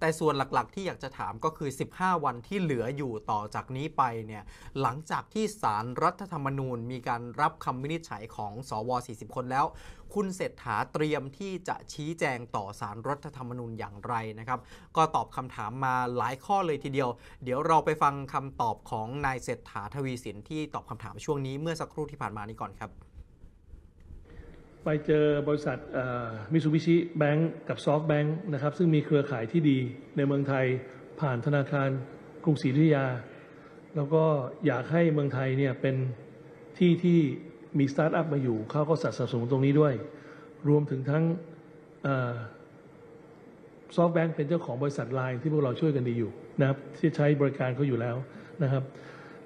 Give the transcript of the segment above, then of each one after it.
แต่ส่วนหลักๆ ที่อยากจะถามก็คือ 15 วันที่เหลืออยู่ต่อจากนี้ไปเนี่ยหลังจากที่สารรัฐธรรมนูญมีการรับคำวินิจฉัยของสว 40 คนแล้ว คุณเศรษฐาเตรียมที่จะชี้แจงต่อสารรัฐธรรมนูญอย่างไรนะครับ ก็ตอบคำถามมาหลายข้อเลยทีเดียว เดี๋ยวเราไปฟังคำตอบของนายเศรษฐาทวีสินที่ตอบคำถามช่วงนี้เมื่อสักครู่ที่ผ่านมานี้ก่อนครับ ไปเจอบริษัทมิซูบิชิแบงก์กับซอฟแบงก์นะครับซึ่งมีเครือข่ายที่ดีในเมืองไทยผ่านธนาคารกรุงศรีอยุธยา แล้วก็อยากให้เมืองไทยเนี่ยเป็นที่ที่มีสตาร์ทอัพมาอยู่เขาก็สนับสนุนตรงนี้ด้วย รวมถึงทั้งซอฟแบงก์เป็นเจ้าของบริษัทไลน์ที่พวกเราช่วยกันดีอยู่นะครับที่ใช้บริการเขาอยู่แล้วนะครับ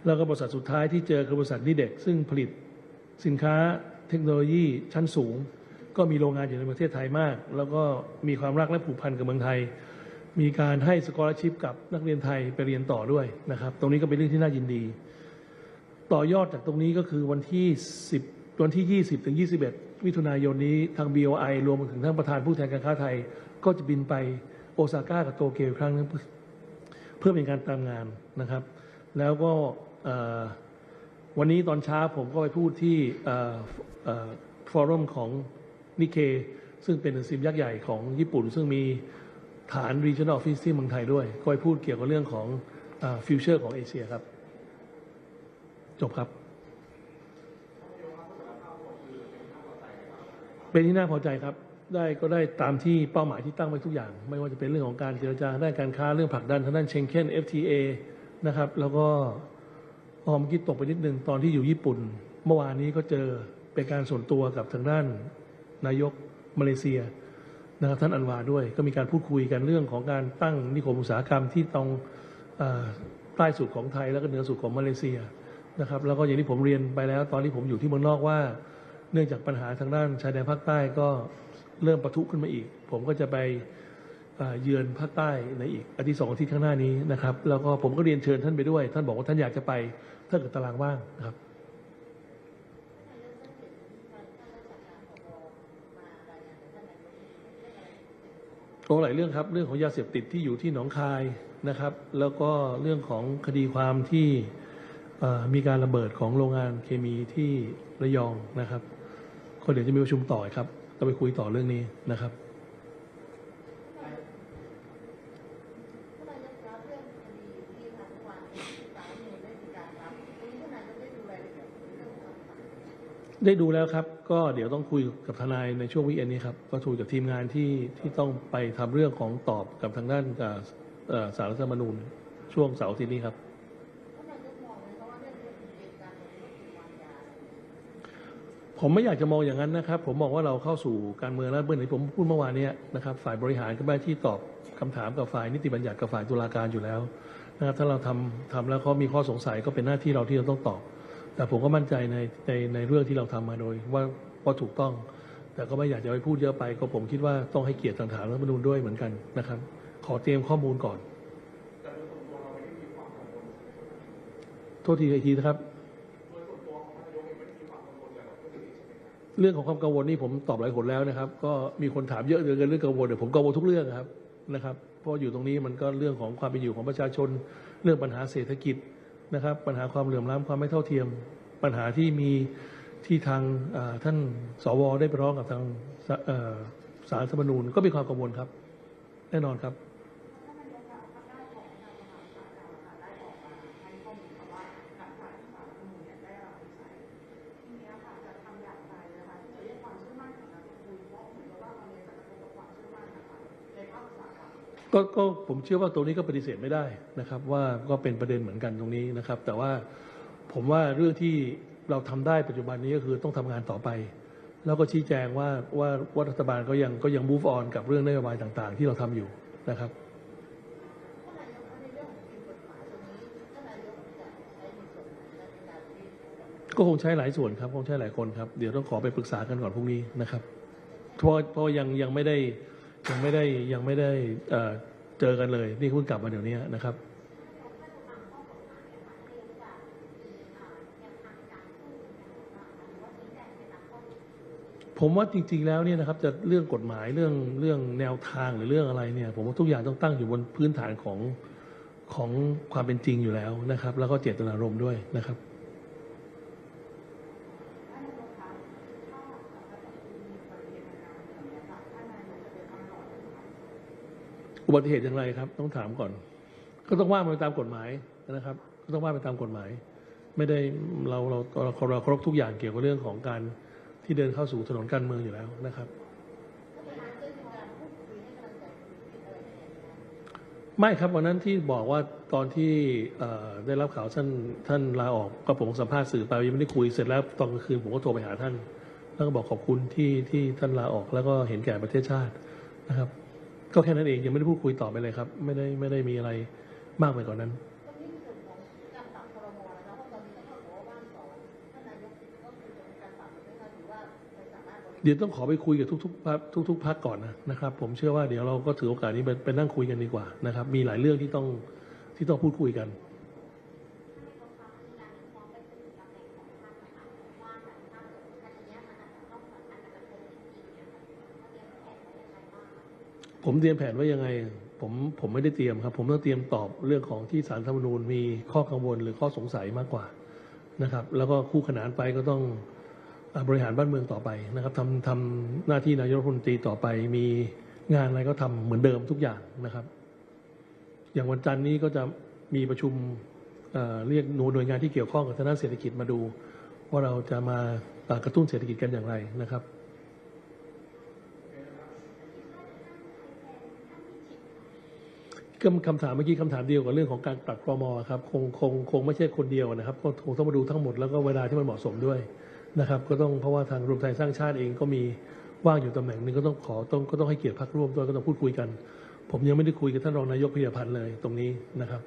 แล้วก็บริษัทสุดท้ายที่เจอคือบริษัทนิเด็กซึ่งผลิตสินค้า เทคโนโลยีชั้นสูง ก็มีโรงงานอยู่ในประเทศไทยมาก แล้วก็มีความรักและผูกพันกับเมืองไทย มีการให้สกอร์ชิพกับนักเรียนไทยไปเรียนต่อด้วยนะครับ ตรงนี้ก็เป็นเรื่องที่น่ายินดี ต่อยอดจากตรงนี้ก็คือวันที่ 10 วันที่ 20ถึง21 มิถุนายนนี้ทาง BOI รวมถึงท่านประธานผู้แทนการค้าไทย ก็จะบินไปโอซาก้ากับโตเกียวครั้งนึงเพื่อเพื่อเป็นการตามงานนะครับ แล้วก็ วันนี้ตอนเช้าผมก็ไปพูดที่ฟอรัมของนิเคซึ่งเป็นสิมยักษ์ใหญ่ของญี่ปุ่น ซึ่งมีฐาน regional office ที่เมืองไทยด้วย ก็ไปพูดเกี่ยวกับเรื่องของฟิวเจอร์ของเอเชียครับ จบครับ เป็นที่น่าพอใจครับ ได้ก็ได้ตามที่เป้าหมายที่ตั้งไว้ทุกอย่าง ไม่ว่าจะเป็นเรื่องของการเจรจาด้านการค้าเรื่องผลักดันทางด้านเชงเก้น FTA นะครับ แล้วก็ พอเมื่อกี้ตกไปนิดนึงตอนที่อยู่ญี่ปุ่น เมื่อวานนี้ก็เจอเป็นการส่วนตัวกับทางด้านนายกมาเลเซียนะครับท่านอันวาด้วย ก็มีการพูดคุยกันเรื่องของการตั้งนิคมอุตสาหกรรมที่ตรงใต้สุดของไทยแล้วก็เหนือสุดของมาเลเซียนะครับแล้วก็อย่างที่ผมเรียนไปแล้ว ตอนที่ผมอยู่ที่เมืองนอกว่า เนื่องจากปัญหาทางด้านชายแดนภาคใต้ก็เริ่มประทุขึ้นมาอีก ผมก็จะไป เยือนภาคใต้ในอีกอาทิตย์สองอาทิตย์ข้างหน้านี้นะครับ แล้วก็ผมก็เรียนเชิญท่านไปด้วย ท่านบอกว่าท่านอยากจะไปถ้าเกิดตารางว่างนะครับก็หลายเรื่องครับเรื่องของยาเสพติดที่อยู่ที่หนองคายนะครับ แล้วก็เรื่องของคดีความที่มีการระเบิดของโรงงานเคมีที่ระยองนะครับก็เดี๋ยวจะมีประชุมต่อครับต้องไปคุยต่อเรื่องนี้นะครับ ผู้นายกรับเรื่องคดีที่ทางวันที่ศาลรัฐธรรมนูญได้มีการรับตรงนี้ผู้นายกได้ดูรายละเอียดเรื่องของคำ ได้ดูแล้วครับ ก็เดี๋ยวต้องคุยกับทนายในช่วงวิเอนนี้ครับก็คุยกับทีมงานที่ที่ต้องไปทำเรื่องของตอบกับทางด้านสารรัฐธรรมนูญช่วงเสาร์ทิตย์นี้ครับ ผมไม่อยากจะมองอย่างนั้นนะครับ ผมมองว่าเราเข้าสู่การเมืองแล้วเมื่อไหร่ผมพูดเมื่อวานนี้นะครับ ฝ่ายบริหารก็ไม่ที่ตอบคำถามกับฝ่ายนิติบัญญัติกับฝ่ายตุลาการอยู่แล้วนะครับถ้าเราทำทำแล้วเขามีข้อสงสัยก็เป็นหน้าที่เราที่เราต้องตอบ แต่ผมก็มั่นใจในในในเรื่องที่เราทำมาโดยว่าว่าถูกต้อง แต่ก็ไม่อยากจะไปพูดเยอะไป ก็ผมคิดว่าต้องให้เกียรติทางฐานรัฐธรรมนูญด้วยเหมือนกันนะครับ ขอเตรียมข้อมูลก่อนโทษทีอีกทีนะครับ เรื่องของความกังวลนี่ผมตอบหลายคนแล้วนะครับ ก็มีคนถามเยอะเหลือเกินเรื่องกังวลเดี๋ยวผมกังวลทุกเรื่องครับนะครับ เพราะอยู่ตรงนี้มันก็เรื่องของความเป็นอยู่ของประชาชน เรื่องปัญหาเศรษฐกิจ นะครับ ปัญหาความเหลื่อมล้ำความไม่เท่าเทียม ปัญหาที่มีที่ทางท่านสวได้ไปร้องกับทางสารรัฐธรรมนูญก็มีความกังวลครับ แน่นอนครับ ก็ก็ผมเชื่อว่าตรงนี้ก็ปฏิเสธไม่ได้นะครับ ว่าก็เป็นประเด็นเหมือนกันตรงนี้นะครับ แต่ว่าผมว่าเรื่องที่เราทำได้ปัจจุบันนี้ก็คือต้องทำงานต่อไป แล้วก็ชี้แจงว่าว่าว่ารัฐบาลก็ยังก็ยัง move on กับเรื่องนโยบายต่างๆ ที่เราทำอยู่นะครับก็คงใช้หลายส่วนครับคงใช้หลายคนครับ เดี๋ยวต้องขอไปปรึกษากันก่อนพรุ่งนี้นะครับเพราะเพราะยังยังไม่ได้ ยังไม่ได้ยังไม่ได้เอเจอกันเลย นี่เพิ่งกลับมาเดี๋ยวนี้นะครับผผมว่าจริง ๆ แล้วเนี่ยนะครับจะเรื่องกฎหมายเรื่องเรื่องแนวทางหรือเรื่องอะไรเนี่ย ผมว่าทุกอย่างต้องตั้งอยู่บนพื้นฐานของของความเป็นจริงอยู่แล้วนะครับ แล้วก็เจตนารมณ์ด้วยนะครับ ท่านนายกคะถ้าถ้าแบบมีประเด็นงานแบบนี้ค่ะท่านนายกจะเป็นตลอดเลยค่ะ อุบัติเหตุอย่างไรครับ ต้องถามก่อน ก็ต้องว่าไปตามกฎหมายนะครับ ก็ต้องว่าไปตามกฎหมาย ไม่ได้เราเราเราเราเคารพทุกอย่างเกี่ยวกับเรื่องของการที่เดินเข้าสู่ถนนการเมืองอยู่แล้วนะครับ ไม่ครับวันนั้นที่บอกว่าตอนที่ได้รับข่าวท่านท่านลาออกก็ผมสัมภาษณ์สื่อไปยังไม่ได้คุยเสร็จแล้วตอนกลางคืนผมก็โทรไปหาท่าน แล้วก็บอกขอบคุณที่ที่ท่านลาออกแล้วก็เห็นแก่ประเทศชาตินะครับ ก็แค่นั้นเองยังไม่ได้พูดคุยต่อไปเลยครับ ไม่ได้ไม่ได้มีอะไรมากไปกว่านนั้นเพราะตอนนี้ก็เท่ากับว่าบ้านสองท่านนายกก็คือจะมีการปรับไม่ได้ถือว่าไม่สามารถบริหารเดี๋ยวต้องขอไปคุยกับทุกๆพักทุกๆพักก่อนนะนะครับ ผมเชื่อว่าเดี๋ยวเราก็ถือโอกาสนี้ไปไปนั่งคุยกันดีกว่านะครับ มีหลายเรื่องที่ต้องที่ต้องพูดคุยกัน ผมเตรียมแผนไว้ยังไง ผมผมไม่ได้เตรียมครับ ผมต้องเตรียมตอบเรื่องของที่สารธรรมนูญมีข้อกังวลหรือข้อสงสัยมากกว่านะครับ แล้วก็คู่ขนานไปก็ต้องบริหารบ้านเมืองต่อไปนะครับทำทำหน้าที่นายกรัฐมนตรีต่อไปมีงานอะไรก็ทำเหมือนเดิมทุกอย่างนะครับ อย่างวันจันทร์นี้ก็จะมีประชุมเเรียกหน่วยงานที่เกี่ยวข้องกับทางด้านเศรษฐกิจมาดู ว่าเราจะมากระตุ้นเศรษฐกิจกันอย่างไรนะครับ ก็คำถามเมื่อกี้คำถามเดียวกับเรื่องของการปรับกรมครับคงคงคงไม่ใช่คนเดียวนะครับก็คงต้องมาดูทั้งหมดแล้วก็เวลาที่มันเหมาะสมด้วยนะครับก็ต้องเพราะว่าทางรวมไทยสร้างชาติเองก็มีว่างอยู่ตำแหน่งหนึ่งก็ต้องขอต้องก็ต้องให้เกียรติพักร่วมด้วยก็ต้องพูดคุยกัน ผมยังไม่ได้คุยกับท่านรองนายกพิยพันธ์เลยตรงนี้นะครับ